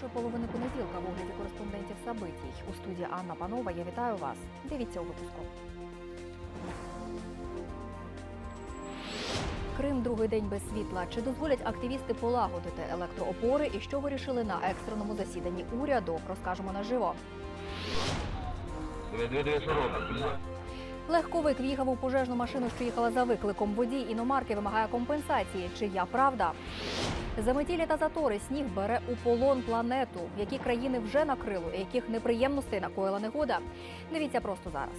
першої половини понеділка в огляді кореспондентів Сабитій. У студії Анна Панова. Я вітаю вас. Дивіться у випуску. Крим другий день без світла. Чи дозволять активісти полагодити електроопори і що вирішили на екстреному засіданні уряду? Розкажемо наживо. Легковик в'їхав у пожежну машину, що їхала за викликом. Водій іномарки вимагає компенсації. Чия правда? Заметілі та затори сніг бере у полон планету. Які країни вже накрило, яких неприємностей накоїла негода? Дивіться просто зараз.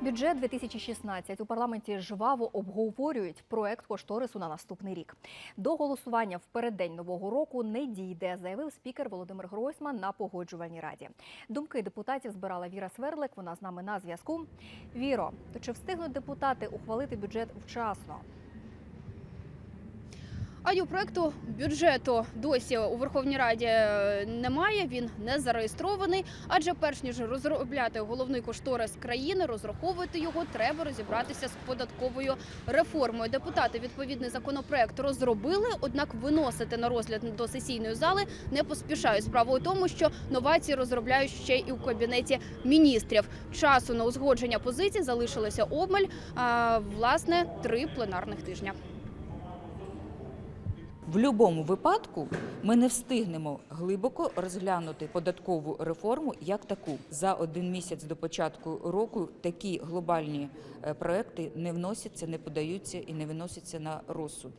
Бюджет 2016 у парламенті жваво обговорюють проект кошторису на наступний рік. До голосування в переддень нового року не дійде, заявив спікер Володимир Гройсман на погоджувальній раді. Думки депутатів збирала Віра Сверлик. Вона з нами на зв'язку. Віро, то чи встигнуть депутати ухвалити бюджет вчасно? Адю проекту бюджету досі у Верховній Раді е, немає. Він не зареєстрований. Адже перш ніж розробляти головний кошторис країни, розраховувати його, треба розібратися з податковою реформою. Депутати відповідний законопроект розробили, однак виносити на розгляд до сесійної зали не поспішають. Справа у тому, що новації розробляють ще і у кабінеті міністрів. Часу на узгодження позицій залишилося обмаль. А, власне, три пленарних тижня. В будь-якому випадку ми не встигнемо глибоко розглянути податкову реформу як таку. За один місяць до початку року такі глобальні е, проекти не вносяться, не подаються і не виносяться на розсуд.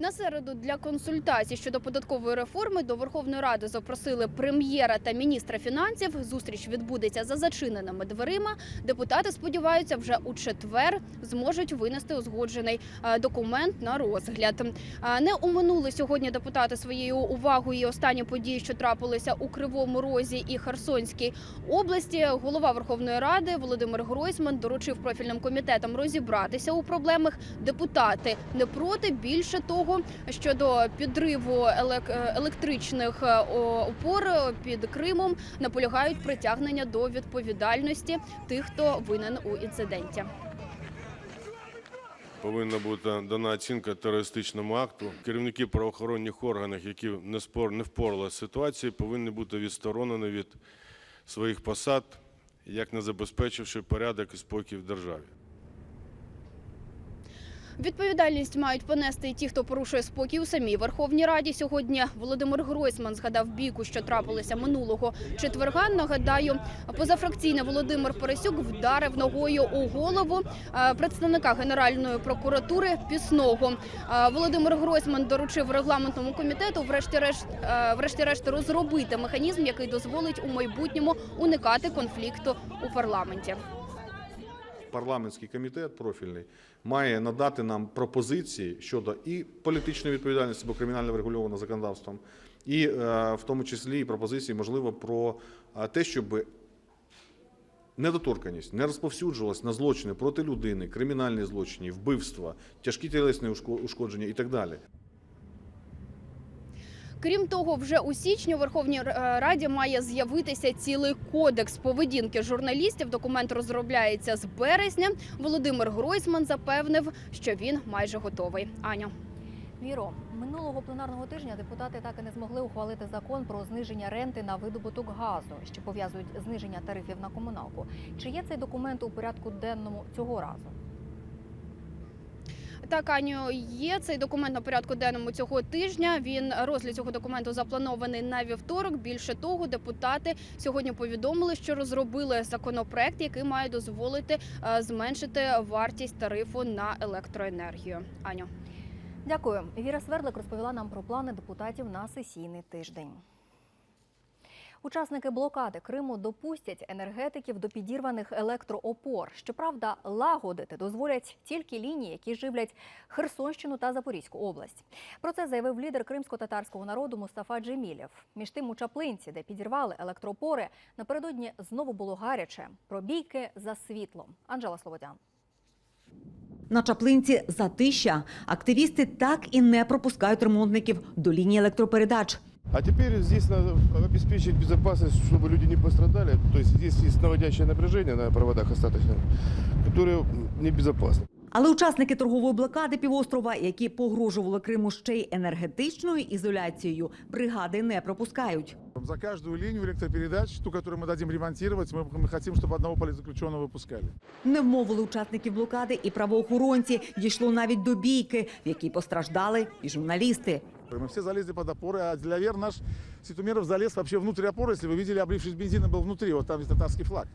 На середу для консультацій щодо податкової реформи до Верховної Ради запросили прем'єра та міністра фінансів. Зустріч відбудеться за зачиненими дверима. Депутати сподіваються, вже у четвер зможуть винести узгоджений е, документ на розгляд. Е, Не оминули сьогодні депутати своєю увагою і останні події, що трапилися у Кривому Розі і Херсонській області. Голова Верховної Ради Володимир Гройсман доручив профільним комітетам розібратися у проблемах. Депутати не проти. Більше того, щодо підриву е, електричних е, опор е, під Кримом наполягають притягнення до відповідальності тих, хто винен у інциденті. Повинна бути дана оцінка терористичному акту. Керівники правоохоронних органів, які не спор не впоралися з ситуацією, повинні бути відсторонені від своїх посад, як не забезпечивши порядок і спокій в державі. Відповідальність мають понести і ті, хто порушує спокій у самій Верховній Раді. Сьогодні Володимир Гройсман згадав бійку, що трапилося минулого четверга. Нагадаю, позафракційний Володимир Поросюк вдарив ногою у голову е, представника Генеральної прокуратури Пісного. Е, Володимир Гройсман доручив регламентному комітету, врешті-решт, е, врешті-решт, розробити механізм, який дозволить у майбутньому уникати конфлікту у парламенті. Парламентський комітет профільний має надати нам пропозиції щодо і політичної відповідальності, бо кримінально врегульовано законодавством, і е, в тому числі і пропозиції, можливо, про е, те, щоб недоторканність не розповсюджувалась на злочини проти людини, кримінальні злочини, вбивства, тяжкі тілесні ушкодження і так далі. Крім того, вже у січні у Верховній е, Раді має з'явитися цілий кодекс поведінки журналістів. Документ розробляється з березня. Володимир Гройсман запевнив, що він майже готовий. Аня. Віро, минулого пленарного тижня депутати так і не змогли ухвалити закон про зниження ренти на видобуток газу, що пов'язують зниження тарифів на комуналку. Чи є цей документ у порядку денному цього разу? Так, Аню, є цей документ на порядку денному цього тижня. Він розгляд цього документу запланований на вівторок. Більше того, депутати сьогодні повідомили, що розробили законопроект, який має дозволити е, зменшити вартість тарифу на електроенергію. Аню. Дякую. Віра Свердлик розповіла нам про плани депутатів на сесійний тиждень. Учасники блокади Криму допустять енергетиків до підірваних електроопор. Щоправда, лагодити дозволять тільки лінії, які живлять Херсонщину та Запорізьку область. Про це заявив лідер кримсько-татарського народу Мустафа Джемілєв. Між тим у Чаплинці, де підірвали електроопори, напередодні знову було гаряче. Про бійки за світлом. Анжела Слободян. На Чаплинці затища. Активісти так і не пропускають ремонтників до лінії електропередач. А теперь здесь надо обеспечить безопасность, чтобы люди не пострадали. То есть здесь есть наводящее напряжение на проводах остаточное, которое небезопасно. Але учасники торгової блокади півострова, які погрожували Криму ще й енергетичною ізоляцією, бригади не пропускають. За каждую линию электропередач, ту, которую мы дадим ремонтировать, мы, мы хотим, чтобы одного политзаключенного выпускали. Не вмовили учасників блокади і правоохоронці. Дійшло навіть до бійки, в якій постраждали і журналісти. Мы все залезли под опоры, а Делавер наш Ситумеров залез вообще внутрь опоры, если вы видели, облившись бензином, был внутри, вот там весь татарский флаг.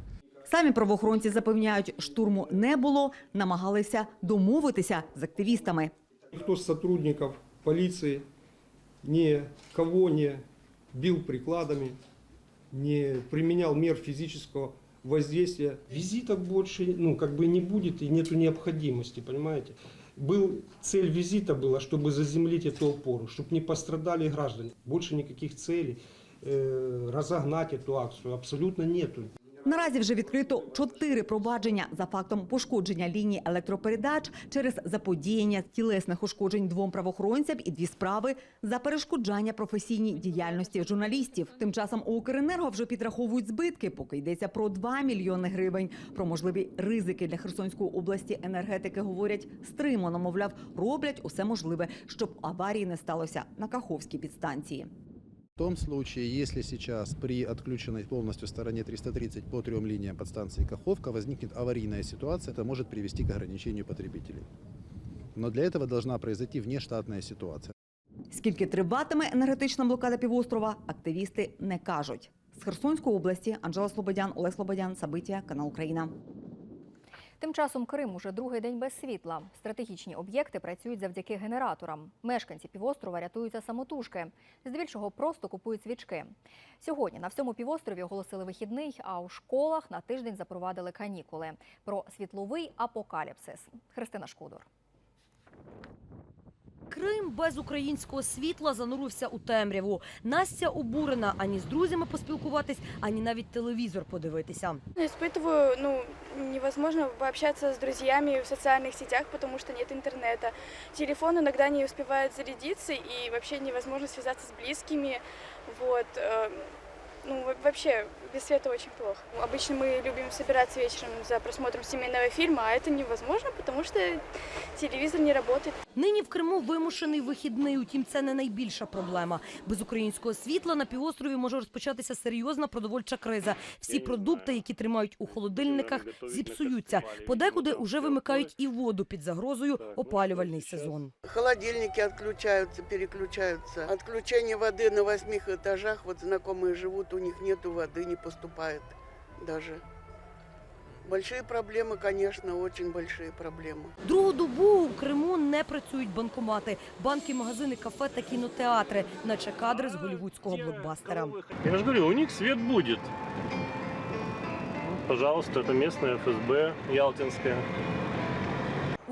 Самі правоохоронці запевняють, штурму не було, намагалися домовитися з активістами. Никто из сотрудников полиции никого не бил прикладами, не применял мер физического воздействия. Визитов больше ну, как бы не будет и нету необходимости, понимаете? Был, цель визита была, чтобы заземлить эту опору, чтобы не пострадали граждане. Больше никаких целей э, разогнать эту акцию абсолютно нету. Наразі вже відкрито чотири провадження за фактом пошкодження лінії електропередач через заподіяння тілесних ушкоджень двом правоохоронцям і дві справи за перешкоджання професійній діяльності журналістів. Тим часом у Укренерго вже підраховують збитки, поки йдеться про 2 мільйони гривень. Про можливі ризики для Херсонської області енергетики говорять стримано. Мовляв, роблять усе можливе, щоб аварії не сталося на Каховській підстанції. В том случае, если сейчас при отключенной полностью стороне 330 по трем линиям подстанции Каховка возникнет аварийная ситуация, это может привести к ограничению потребителей. Но для этого должна произойти внештатная ситуация. Скільки триватиме енергетична блокада півострова, активісти не кажуть. З Херсонської області Анжела Слободян, Олег Слободян, Сабиття, канал Україна. Тим часом Крим уже другий день без світла. Стратегічні об'єкти працюють завдяки генераторам. Мешканці півострова рятуються самотужки. Здебільшого просто купують свічки. Сьогодні на всьому півострові оголосили вихідний, а у школах на тиждень запровадили канікули. Про світловий апокаліпсис. Христина Шкудор. Крим без українського світла занурився у темряву. Настя обурена ані з друзями поспілкуватись, ані навіть телевізор подивитися. Испытываю, ну, невозможно пообщаться с друзьями в социальных сетях, потому что нет интернета. Телефон иногда не успевает зарядиться, и вообще невозможно связаться с близкими. Вот. э, Ну, во- вообще, без света очень плохо. Обычно мы любим собираться вечером за просмотром семейного фильма, а это невозможно, потому что телевизор не работает. Нині в Криму вимушений вихідний, утім, це не найбільша проблема. Без українського світла на півострові може розпочатися серйозна продовольча криза. Всі продукти, які тримають у холодильниках, зіпсуються. Подекуди уже вимикають і воду під загрозою опалювальний сезон. Холодильники отключаются, переключаются. Отключение воды на восьмих этажах. Вот знакомые живут, у них нету воды, не поступает даже. Большие проблемы, конечно, очень большие проблемы. Другу добу у Криму не працюють банкомати, банки, магазини, кафе та кінотеатри, наче кадри з голівудського блокбастера. Я же говорю, у них свет будет. Пожалуйста, это местное ФСБ Ялтинское.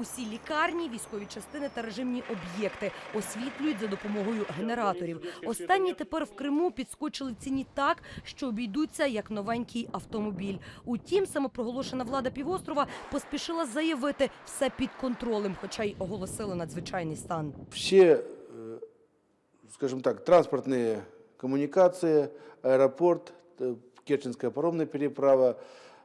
Усі лікарні, військові частини та режимні об'єкти освітлюють за допомогою генераторів. Останні тепер в Криму підскочили в ціні так, що обійдуться як новенький автомобіль. Утім, самопроголошена влада півострова поспішила заявити все під контролем, хоча й оголосили надзвичайний стан. все, э, скажем так, транспортные коммуникации, аэропорт, э, Керченская паромная переправа,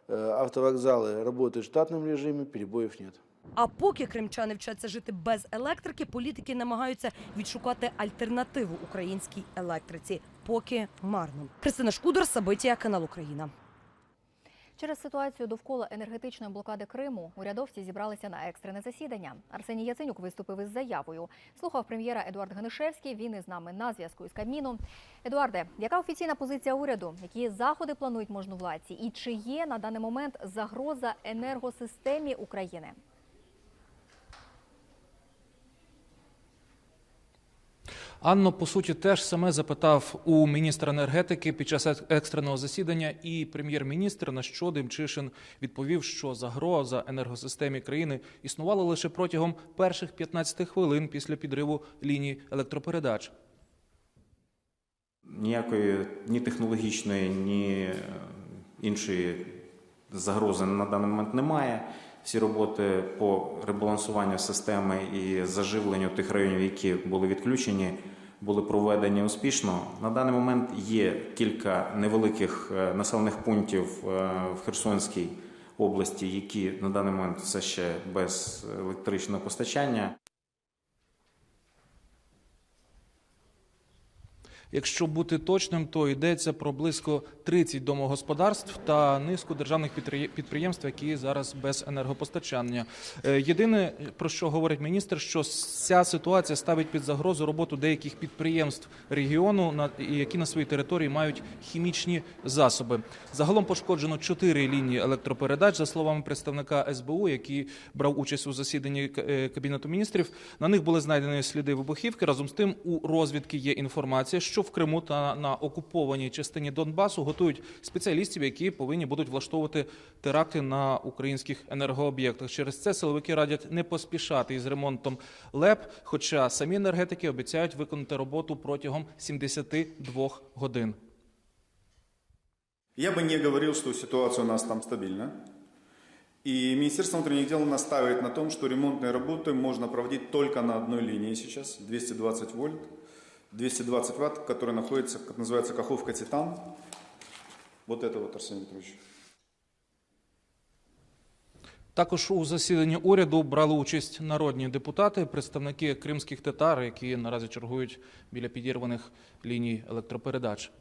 э, автовокзалы работают в штатном режиме, перебоев нет. А поки кримчани вчаться жити без електрики, політики намагаються відшукати альтернативу українській електриці. Поки марно. Христина Шкудор, Сабитія, канал Україна. Через ситуацію довкола енергетичної блокади Криму урядовці зібралися на екстрене засідання. Арсеній Яценюк виступив із заявою. Слухав прем'єра Едуард Ганишевський. Він із нами на зв'язку із Кабміном. Едуарде, яка офіційна позиція уряду? Які заходи планують можновладці? І чи є на даний момент загроза енергосистемі України? Анно, по суті, теж саме запитав у міністра енергетики під час екстреного засідання, і прем'єр-міністр на що Демчишин відповів, що загроза енергосистемі країни існувала лише протягом перших 15 хвилин після підриву лінії електропередач. Ніякої ні технологічної, ні е, іншої загрози на даний момент немає. Всі роботи по ребалансуванню системи і заживленню тих районів, які були відключені, були проведені успішно. На даний момент є кілька невеликих е, населених пунктів е, в Херсонській області, які на даний момент все ще без електричного постачання. Якщо бути точним, то йдеться про близько 30 домогосподарств та низку державних підприємств, які зараз без енергопостачання. Е, Єдине про що говорить міністр, що ця ситуація ставить під загрозу роботу деяких підприємств регіону, які на своїй території мають хімічні засоби. Загалом пошкоджено чотири лінії електропередач, за словами представника СБУ, який брав участь у засіданні е, кабінету міністрів. На них були знайдені сліди вибухівки. Разом з тим, у розвідки є інформація, що в Криму та на окупованій частині Донбасу готують спеціалістів, які повинні будуть влаштовувати теракти на українських енергооб'єктах. Через це силовики радять не поспішати із ремонтом ЛЕП, хоча самі енергетики обіцяють виконати роботу протягом 72 годин. Я бы не говорил, что ситуация у нас там стабильна. И Министерство внутренних дел настаивает на том, что ремонтные работы можно проводить только на одной линии сейчас, 220 вольт, 220 ватт, которая находится, как называется, Каховка Титан. Вот это вот, Арсений Петрович. Також у засіданні уряду брали участь народні депутати, представники кримських татар, які наразі чергують біля підірваних ліній електропередач.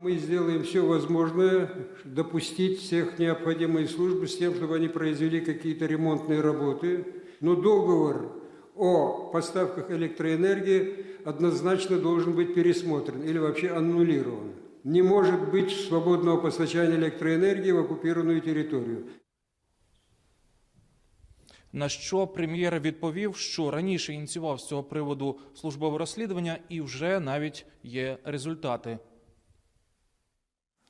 Мы сделаем все возможное, допустить всех необходимые службы с тем, чтобы они произвели какие-то ремонтные работы. Но договор о поставках электроэнергии однозначно должен быть пересмотрен или вообще аннулирован. Не может быть свободного постачания электроэнергии в оккупированную территорию. На що прем'єр відповів, що раніше ініціював з цього приводу службове розслідування, і вже навіть є результати.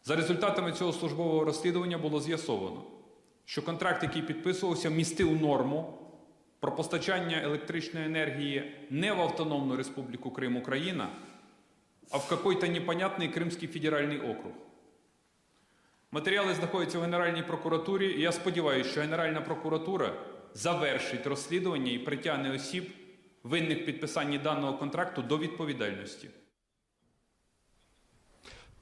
За результатами цього службового розслідування було з'ясовано, що контракт, який підписувався, містив норму про постачання електричної енергії не в Автономну Республіку Крим Україна, а в какой-то непонятний Кримський федеральний округ. Матеріали знаходяться в Генеральній прокуратурі, і я сподіваюся, що Генеральна прокуратура завершить розслідування і притягне осіб, винних підписанні даного контракту, до відповідальності.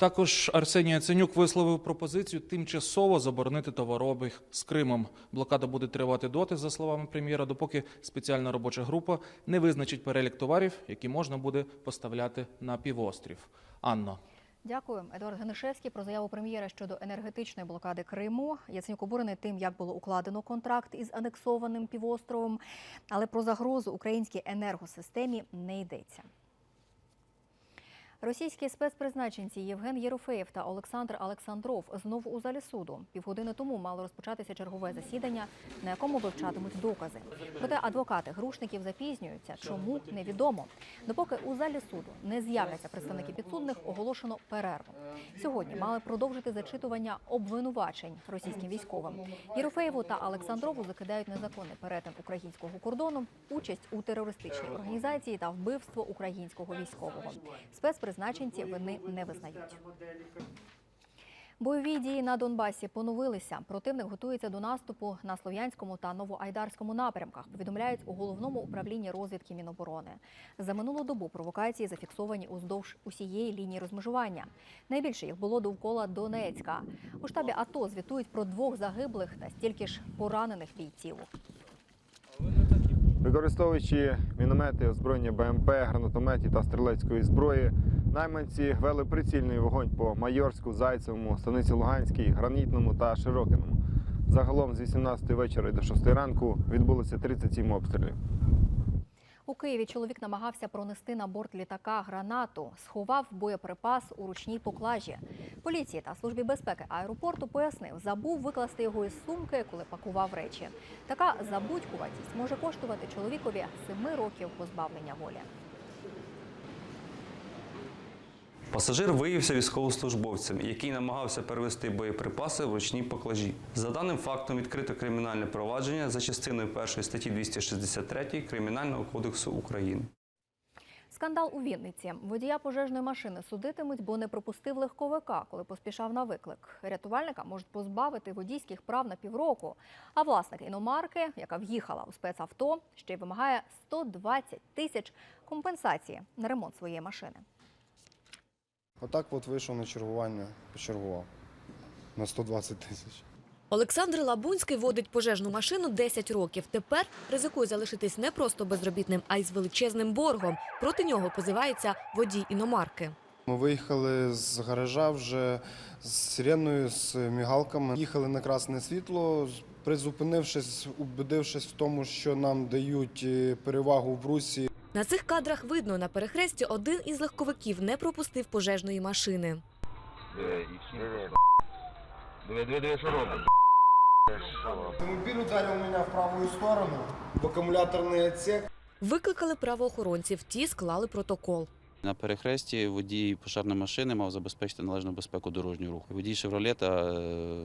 Також Арсеній Яценюк висловив пропозицію тимчасово заборонити товарообіг з Кримом. Блокада буде тривати доти, за словами прем'єра, допоки спеціальна робоча група не визначить перелік товарів, які можна буде поставляти на півострів. Анно. Дякую, Едуард Генишевський про заяву прем'єра щодо енергетичної блокади Криму. Яценюк обурений тим, як було укладено контракт із анексованим півостровом, але про загрозу українській енергосистемі не йдеться. Російські спецпризначенці Євген Єрофеєв та Олександр Олександров знову у залі суду. Півгодини тому мало розпочатися чергове засідання, на якому вивчатимуть докази. Проте адвокати грушників запізнюються. Чому невідомо. Допоки у залі суду не з'являться представники підсудних, оголошено перерву. Сьогодні мали продовжити зачитування обвинувачень російським військовим. Єрофеєву та Олександрову закидають незаконний перетин українського кордону, участь у терористичній організації та вбивство українського військового. Спецпризначенці вини не визнають. Бойові дії на Донбасі поновилися. Противник готується до наступу на Слов'янському та Новоайдарському напрямках. Повідомляють у головному управлінні розвідки Міноборони. За минулу добу провокації зафіксовані уздовж усієї лінії розмежування. Найбільше їх було довкола Донецька. У штабі АТО звітують про двох загиблих та стільки ж поранених бійців. Використовуючи міномети, озброєння БМП, гранатометі та стрілецької зброї, найманці вели прицільний вогонь по Майорську, Зайцевому, Станиці Луганській, Гранітному та Широкиному. Загалом з 18 вечора до 6 ранку відбулося 37 обстрілів. У Києві чоловік намагався пронести на борт літака гранату, сховав боєприпас у ручній поклажі. Поліції та службі безпеки аеропорту пояснив, забув викласти його із сумки, коли пакував речі. Така забудькуватість може коштувати чоловікові семи років позбавлення волі. Пасажир виявився військовослужбовцем, який намагався перевести боєприпаси в ручній поклажі. За даним фактом відкрито кримінальне провадження за частиною 1 статті 263 Кримінального кодексу України. Скандал у Вінниці. Водія пожежної машини судитимуть, бо не пропустив легковика, коли поспішав на виклик. Рятувальника можуть позбавити водійських прав на півроку. А власник іномарки, яка в'їхала у спецавто, ще й вимагає 120 тисяч компенсації на ремонт своєї машини. Отак от вийшов на чергування, почергував. на 120 тисяч. Олександр Лабунський водить пожежну машину 10 років. Тепер ризикує залишитись не просто безробітним, а й з величезним боргом. Проти нього позивається водій іномарки. Ми виїхали з гаража вже з сиреною, з мігалками. Їхали на красне світло, призупинившись, убедившись в тому, що нам дають е, перевагу в русі. На цих кадрах видно, на перехресті один із легковиків не пропустив пожежної машини. Автомобіль ударив мене в праву сторону, в акумуляторний відсек. Викликали правоохоронців, ті склали протокол. На перехресті водій пожежної машини мав забезпечити належну безпеку дорожнього руху. Водій «Шевролета» е,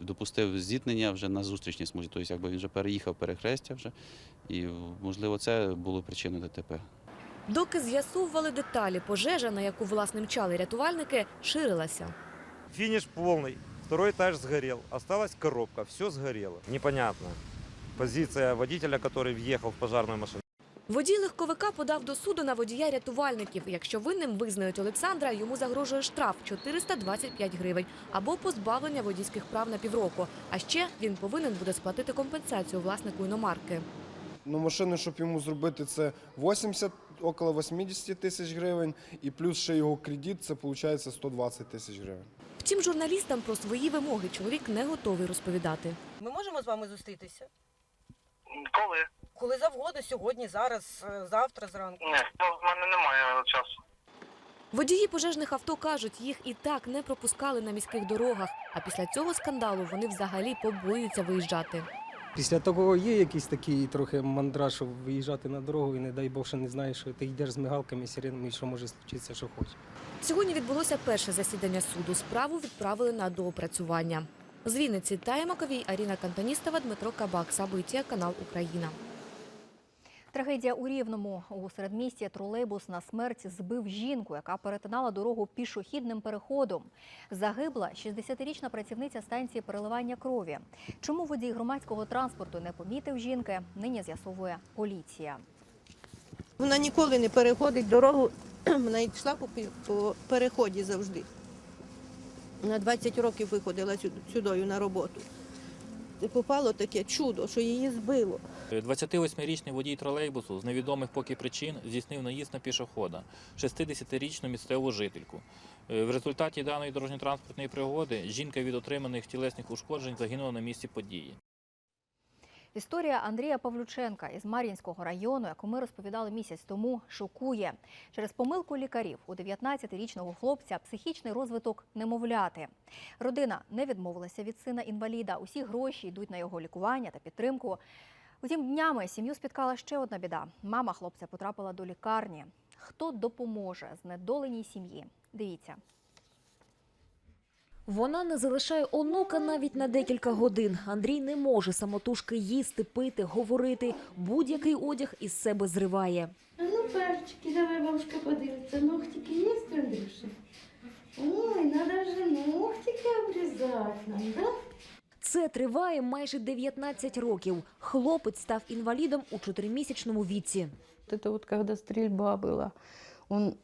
допустив зіткнення вже на зустрічній смузі, тобто якби він вже переїхав перехрестя вже, і можливо це було причиною ДТП. Доки з'ясовували деталі, пожежа, на яку власне мчали рятувальники, ширилася. Финиш полный. Второй этаж сгорел. Осталась коробка. Все сгорело. Непонятно. Позиция водителя, который въехал в пожарную машину. Водій легковика подав до суду на водія рятувальників. Якщо винним визнають Олександра, йому загрожує штраф 425 гривень або позбавлення водійських прав на півроку. А ще він повинен буде сплатити компенсацію власнику іномарки. Ну, машину, щоб йому зробити, це 80, около 80 тисяч гривень, і плюс ще його кредит, це виходить 120 тисяч гривень. Втім, журналістам про свої вимоги чоловік не готовий розповідати. Ми можемо з вами зустрітися? Коли? Коли завгодно, сьогодні, зараз, е, завтра зранку. Ні, ну, в мене немає часу. Водії пожежних авто кажуть, їх і так не пропускали на міських дорогах. А після цього скандалу вони взагалі побоюються виїжджати. Після того є якийсь такий трохи мандраж, щоб виїжджати на дорогу і не дай Бог, що не знаєш, що ти йдеш з мигалками, сиренами, і що може случитися, що хочеш. Сьогодні відбулося перше засідання суду. Справу відправили на доопрацювання. З Вінниці Тая Маковій, Аріна Кантоністова, Дмитро Кабак. Сабиття, канал Україна. Трагедія у Рівному. У середмісті тролейбус на смерть збив жінку, яка перетинала дорогу пішохідним переходом. Загибла 60-річна працівниця станції переливання крові. Чому водій громадського транспорту не помітив жінки, нині з'ясовує поліція. Вона ніколи не переходить дорогу, вона йшла по, переході завжди. На 20 років виходила сюдою на роботу. Попало таке чудо, що її збило. 28-річний водій тролейбусу з невідомих поки причин здійснив наїзд на пішохода, 60-річну місцеву жительку. Е, В результаті даної дорожньо-транспортної пригоди жінка від отриманих тілесних ушкоджень загинула на місці події. Історія Андрія Павлюченка із Мар'їнського району, яку ми розповідали місяць тому, шокує. Через помилку лікарів у 19-річного хлопця психічний розвиток немовляти. Родина не відмовилася від сина інваліда. Усі гроші йдуть на його лікування та підтримку. Утім, днями сім'ю спіткала ще одна біда. Мама хлопця потрапила до лікарні. Хто допоможе знедоленій сім'ї? Дивіться. Вона не залишає онука навіть на декілька годин. Андрій не може самотужки їсти, пити, говорити. Будь-який одяг із себе зриває. А ну, пальчики, давай бабушка подивиться. Ногтики есть, Андрюша? Ой, надо же ногтики обрезать нам, да? Це триває майже 19 років. Хлопець став інвалідом у чотиримісячному віці. Вот Это вот когда стрельба была, он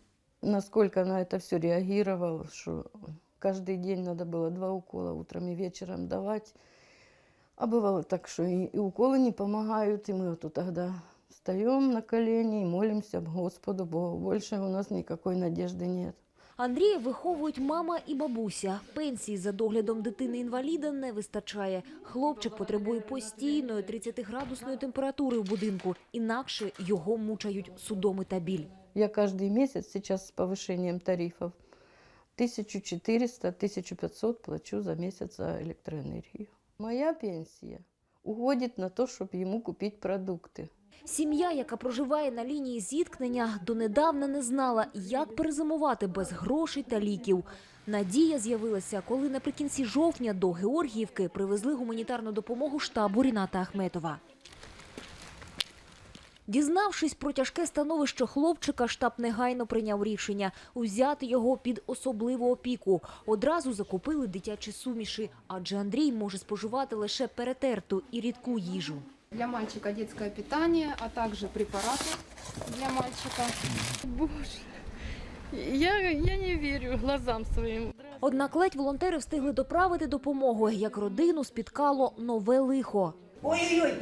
насколько на это все реагировал, что каждый день надо было два укола утром и вечером давать. А бывало так, что и, и уколы не помогают, и мы вот тогда встаем на колени и молимся Господу Богу. Больше у нас никакой надежды нет. Андрія виховують мама і бабуся. Пенсії за доглядом дитини-інваліда не вистачає. Хлопчик потребує постійної 30-градусної температури в будинку, інакше його мучають судоми та біль. Я каждый месяц сейчас с повышением тарифов 1400-1500 плачу за месяц за электроэнергию. Моя пенсия уходит на то, чтобы ему купить продукты. Сім'я, яка проживає на лінії зіткнення, донедавна не знала, як перезимувати без грошей та ліків. Надія з'явилася, коли наприкінці жовтня до Георгіївки привезли гуманітарну допомогу штабу Ріната Ахметова. Дізнавшись про тяжке становище хлопчика, штаб негайно прийняв рішення узяти його під особливу опіку. Одразу закупили дитячі суміші, адже Андрій може споживати лише перетерту і рідку їжу. Для мальчика детское питание, а также препараты для мальчика. Боже, Я, я не верю глазам своим. Однак ледь волонтери встигли доправити допомогу, як родину спіткало нове лихо. Ой-ой-ой.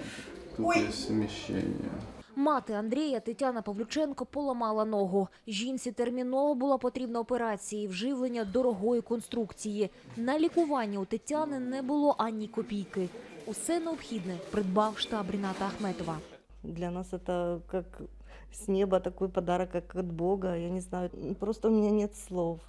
Тут є сміщення. Мати Андрія Тетяна Павлюченко поламала ногу. Жінці терміново була потрібна операція і вживлення дорогої конструкції. На лікування у Тетяни не було ані копійки. Усе необхідне придбав штаб Ріната Ахметова. Для нас это как с неба такой подарок, как от Бога. Я не знаю, просто у меня нет слов.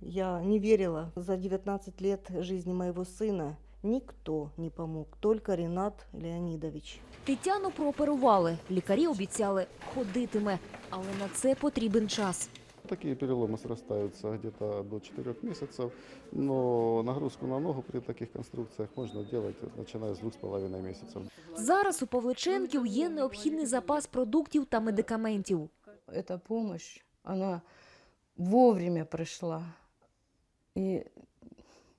Я не верила. За 19 лет жизни моего сына никто не помог, только Ренат Леонидович. Тетяну прооперували. Лікарі обіцяли ходитиме, але на це потрібен час. Такие переломы срастаются где-то до 4 месяцев, но нагрузку на ногу при таких конструкциях можно делать начиная с 2,5 месяцев. Зараз у Павличенків є необхідний запас продуктів та медикаментів. Эта помощь, она вовремя пришла. И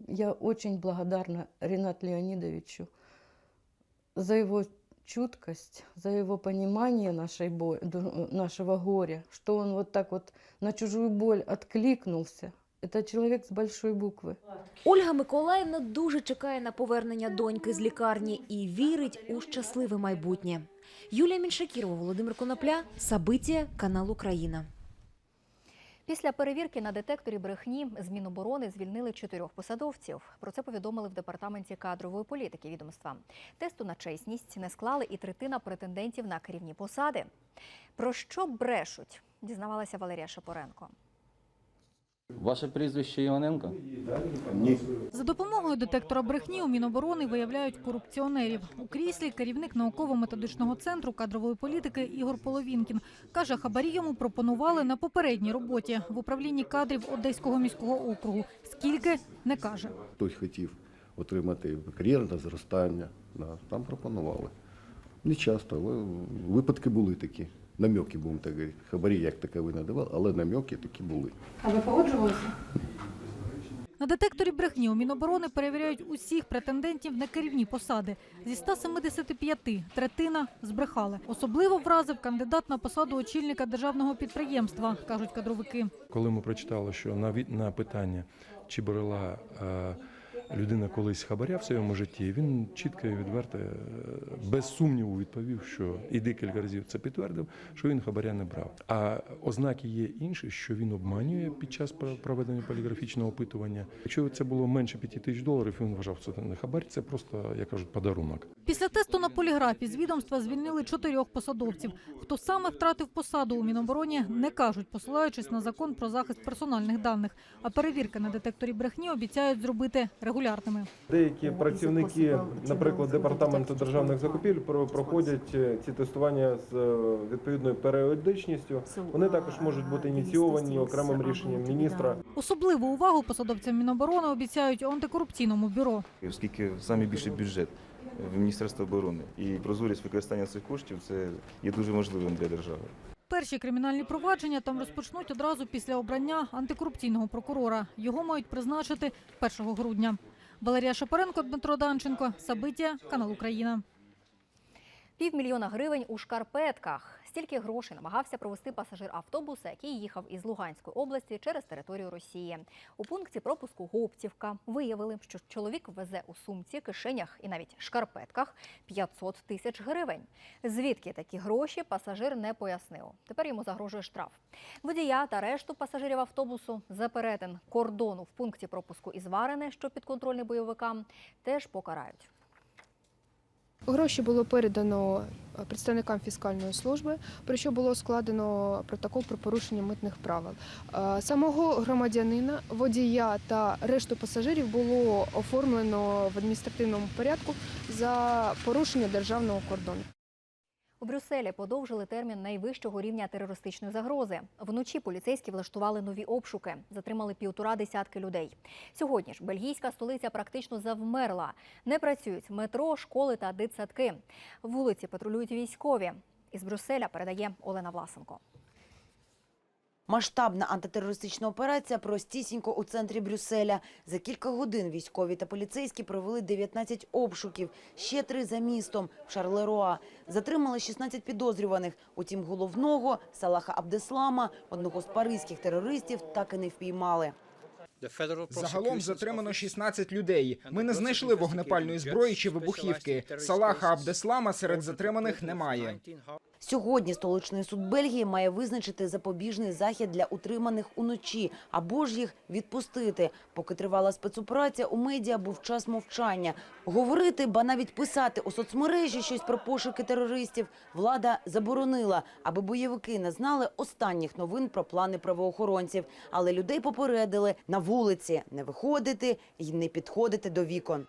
я очень благодарна Ренату Леонидовичу за его чуткость, за его понимание нашей бо- нашего горя, что он вот так вот на чужую боль откликнулся. Это человек с большой буквы. Ольга Миколаївна дуже чекає на повернення доньки з лікарні і вірить у щасливе майбутнє. Юлія Міншакірова, Володимир Конопля, Сабиття, канал Україна. Після перевірки на детекторі брехні з Міноборони звільнили чотирьох посадовців. Про це повідомили в департаменті кадрової політики відомства. Тесту на чесність не склали і третина претендентів на керівні посади. Про що брешуть? Дізнавалася Валерія Шапоренко. Ваше прізвище Іваненко? Ні. За допомогою детектора брехні у Міноборони виявляють корупціонерів. У кріслі керівник науково-методичного центру кадрової політики Ігор Половінкін каже, хабарі йому пропонували на попередній роботі в управлінні кадрів Одеського міського округу. Скільки не каже. Хтось хотів отримати кар'єрне зростання, там пропонували. Не часто, але випадки були такі. Намьоки, будемо так говорити. Хабарі як такові надавали, але намьоки такі були. А ви погоджувалися? На детекторі брехні у Міноборони перевіряють усіх претендентів на керівні посади. Зі 175 третина збрехали. Особливо вразив кандидат на посаду очільника державного підприємства, кажуть кадровики. Коли ми прочитали, що на на питання, чи брала е, людина колись хабаря в своєму житті, він чітко і відверто, е, без сумніву відповів, що і декілька разів це підтвердив, що він хабаря не брав. А ознаки є інші, що він обманює під час про- проведення поліграфічного опитування. Якщо це було менше 5 тисяч доларів, він вважав, що це не хабар, це просто, як кажуть, подарунок. Після тесту на поліграфі з відомства звільнили чотирьох посадовців. Хто саме втратив посаду у Мінобороні, не кажуть, посилаючись на закон про захист персональних даних. А перевірки на детекторі брехні обіцяють зробити регулярними. Деякі працівники, наприклад, департаменту державних закупівель, про- проходять е, ці тестування з е, відповідною періодичністю. Вони також можуть бути ініційовані окремим рішенням міністра. Особливу увагу посадовцям Міноборони обіцяють у антикорупційному бюро. оскільки саме більший бюджет в Міністерства оборони і прозорість використання цих коштів це є дуже важливим для держави. Перші кримінальні провадження там розпочнуть одразу після обрання антикорупційного прокурора. Його мають призначити 1 грудня. Валерія Шапаренко, Дмитро Данченко, Сабиття, канал Україна. Півмільйона гривень у шкарпетках. Стільки грошей намагався провести пасажир автобуса, який їхав із Луганської області через територію Росії. У пункті пропуску Гопцівка виявили, що чоловік везе у сумці, кишенях і навіть шкарпетках 500 тисяч гривень. Звідки такі гроші пасажир не пояснив. Тепер йому загрожує штраф. Водія та решту пасажирів автобусу за перетин кордону в пункті пропуску із Варене, що підконтрольний бойовикам, теж покарають. Гроші було передано е, представникам фіскальної служби, про що було складено протокол про порушення митних правил. Е, Самого громадянина, водія та решту пасажирів було оформлено в адміністративному порядку за порушення державного кордону. У Брюсселі подовжили термін найвищого рівня терористичної загрози. Вночі поліцейські влаштували нові обшуки, затримали півтора десятки людей. Сьогодні ж бельгійська столиця практично завмерла. Не працюють метро, школи та дитсадки. Вулиці патрулюють військові. Із Брюсселя передає Олена Власенко. Масштабна антитерористична операція простісінько у центрі Брюсселя. За кілька годин військові та поліцейські провели 19 обшуків, ще три за містом в Шарлеруа. Затримали 16 підозрюваних. Утім, головного Салаха Абдеслама, одного з паризьких терористів, так і не впіймали. Загалом затримано 16 людей. Ми не знайшли вогнепальної зброї чи вибухівки. Салаха Абдеслама серед затриманих немає. Сьогодні столичний суд Бельгії має визначити запобіжний захід для утриманих уночі або ж їх відпустити. Поки тривала спецоперація, у медіа був час мовчання. Говорити, ба навіть писати у соцмережі щось про пошуки терористів влада заборонила, аби бойовики не знали останніх новин про плани правоохоронців. Але людей попередили на вулиці не виходити і не підходити до вікон.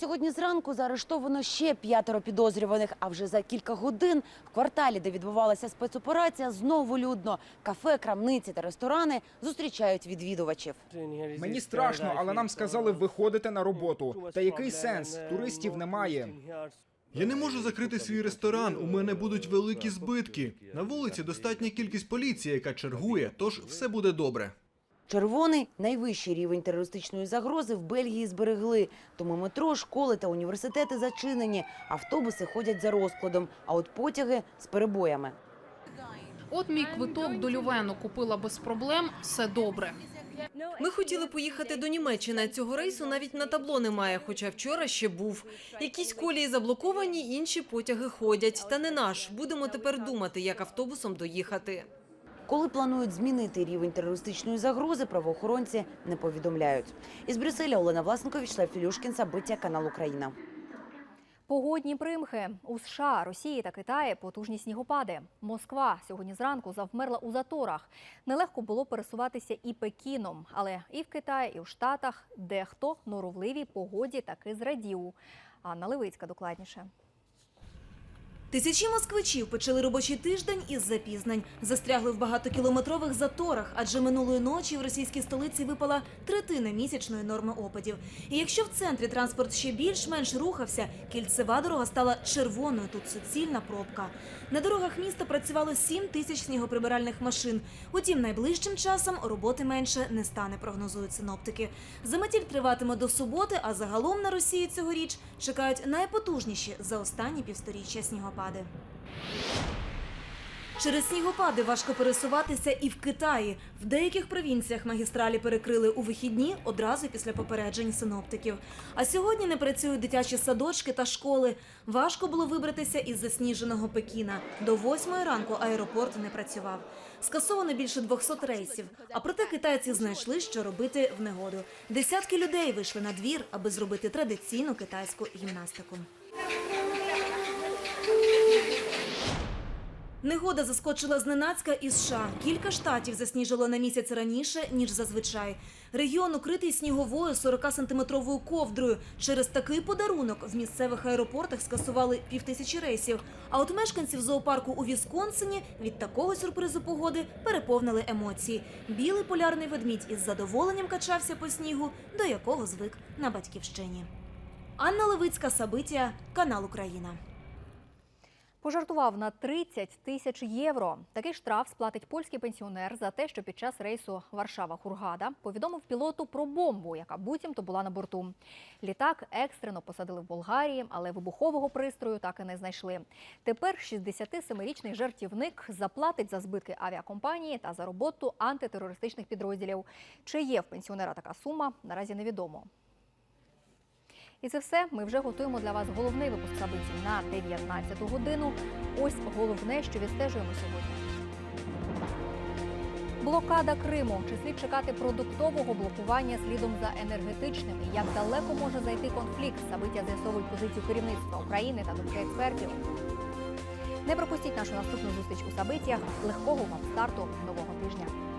Сьогодні зранку заарештовано ще п'ятеро підозрюваних. А вже за кілька годин в кварталі, де відбувалася спецоперація, знову людно. Кафе, крамниці та ресторани зустрічають відвідувачів. Мені страшно, але нам сказали виходити на роботу. Та який сенс? Туристів немає. Я не можу закрити свій ресторан. У мене будуть великі збитки. На вулиці достатня кількість поліції, яка чергує, тож все буде добре. Червоний найвищий рівень терористичної загрози в Бельгії зберегли. Тому метро, школи та університети зачинені. Автобуси ходять за розкладом, а от потяги з перебоями. От мій квиток до Лювену купила без проблем. Все добре. Ми хотіли поїхати до Німеччини. Цього рейсу навіть на табло немає, хоча вчора ще був. Якісь колії заблоковані, інші потяги ходять. Та не наш. Будемо тепер думати, як автобусом доїхати. Коли планують змінити рівень терористичної загрози, правоохоронці не повідомляють. Із Брюсселя Олена Власенко, Вячеслав Філюшкін, Сабиття, канал Україна. Погодні примхи у США, Росії та Китаї потужні снігопади. Москва сьогодні зранку завмерла у заторах. Нелегко було пересуватися і Пекіном, але і в Китаї, і в Штатах дехто норовливій погоді таки зрадів. Анна Левицька докладніше. Тисячі москвичів почали робочий тиждень із запізнень. Застрягли в багатокілометрових заторах, адже минулої ночі в російській столиці випала третина місячної норми опадів. І якщо в центрі транспорт ще більш-менш рухався, кільцева дорога стала червоною. Тут суцільна пробка. На дорогах міста працювало 7 тисяч снігоприбиральних машин. Утім, найближчим часом роботи менше не стане, прогнозують синоптики. Заметіль триватиме до суботи, а загалом на Росії цьогоріч чекають найпотужніші за останні півсторіччя снігопади. Через снігопади важко пересуватися і в Китаї. В деяких провінціях магістралі перекрили у вихідні одразу після попереджень синоптиків. А сьогодні не працюють дитячі садочки та школи. Важко було вибратися із засніженого Пекіна. До восьмої ранку аеропорт не працював. Скасовано більше 200 рейсів. А проте китайці знайшли, що робити в негоду. Десятки людей вийшли на двір, аби зробити традиційну китайську гімнастику. Негода заскочила зненацька із США. Кілька штатів засніжило на місяць раніше, ніж зазвичай. Регіон укритий сніговою 40-сантиметровою ковдрою. Через такий подарунок в місцевих аеропортах скасували півтисячі рейсів. А от мешканців зоопарку у Вісконсині від такого сюрпризу погоди переповнили емоції. Білий полярний ведмідь із задоволенням качався по снігу, до якого звик на батьківщині. Анна Левицька, Сабиття, канал Україна. Пожартував на 30 тисяч євро. Такий штраф сплатить польський пенсіонер за те, що під час рейсу Варшава-Хургада повідомив пілоту про бомбу, яка буцімто була на борту. Літак екстрено посадили в Болгарії, але вибухового пристрою так і не знайшли. Тепер 67-річний жартівник заплатить за збитки авіакомпанії та за роботу антитерористичних підрозділів. Чи є в пенсіонера така сума, наразі невідомо. І це все. Ми вже готуємо для вас головний випуск событий на 19 годину. Ось головне, що відстежуємо сьогодні. Блокада Криму. Чи слід чекати продуктового блокування слідом за енергетичним? Як далеко може зайти конфлікт? Сабиття з'ясовують позицію керівництва України та думки експертів. Не пропустіть нашу наступну зустріч у Сабиттях. Легкого вам старту нового тижня.